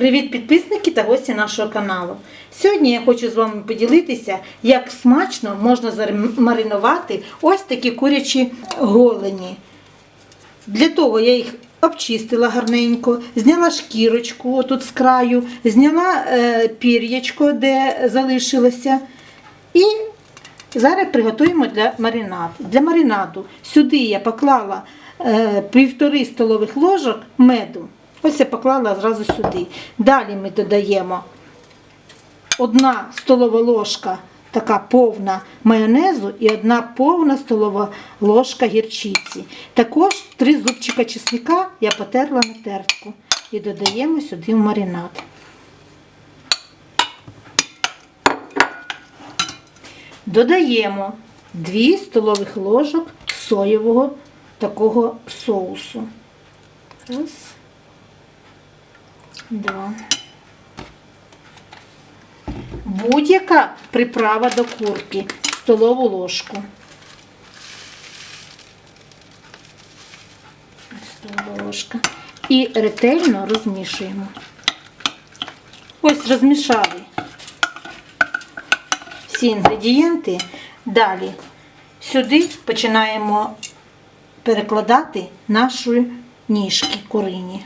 Привіт, підписники та гості нашого каналу. Сьогодні я хочу з вами поділитися, як смачно можна замаринувати ось такі курячі голені. Для того я їх обчистила гарненько, зняла шкірочку отут з краю, зняла е, пір'ячко, де залишилося. І зараз приготуємо для маринаду. Для маринаду сюди я поклала е, півтори столових ложок меду. Ось я поклала зразу сюди. Далі ми додаємо одна столова ложка така повна майонезу і одна повна столова ложка гірчиці. Також три зубчика чесника я потерла на тертку і додаємо сюди в маринад. Додаємо 2 столових ложок соєвого такого соусу. Раз. Два. Будь-яка приправа до курки. Столову ложку. Столова ложка. І ретельно розмішуємо. Ось розмішали всі інгредієнти. Далі сюди починаємо перекладати наші ніжки курині.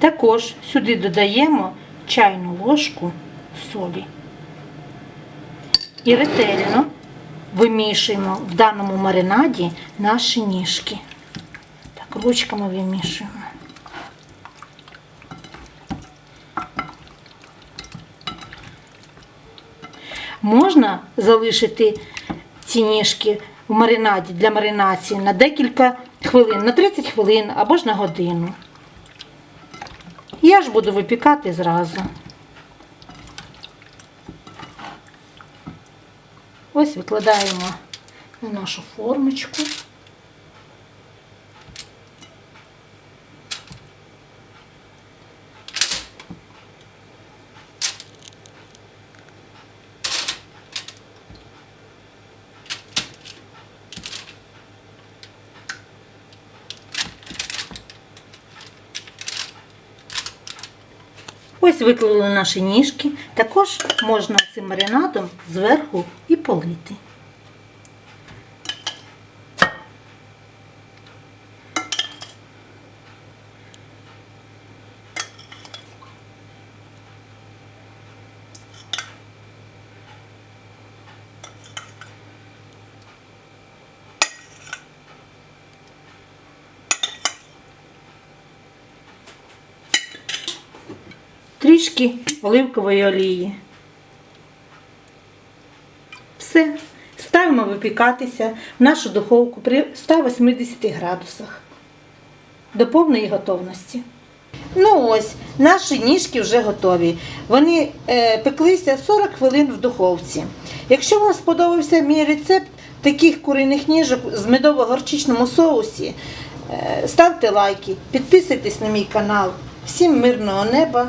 Також сюди додаємо чайну ложку солі. І ретельно вимішуємо в даному маринаді наші ніжки. Так, ручками вимішуємо. Можна залишити ці ніжки в маринаді для маринації на декілька хвилин, на 30 хвилин або ж на годину. Я ж буду випікати зразу. Ось викладаємо на нашу формочку. Ось виклали наші ніжки. Також можна цим маринадом зверху і полити. Трішки оливкової олії. Все. Ставимо випікатися в нашу духовку при 180 градусах до повної готовності. Ну ось, наші ніжки вже готові. Вони е, пеклися 40 хвилин в духовці. Якщо вам сподобався мій рецепт таких куриних ніжок з медово-горчичному соусі, е, ставте лайки, підписуйтесь на мій канал. Всім мирного неба.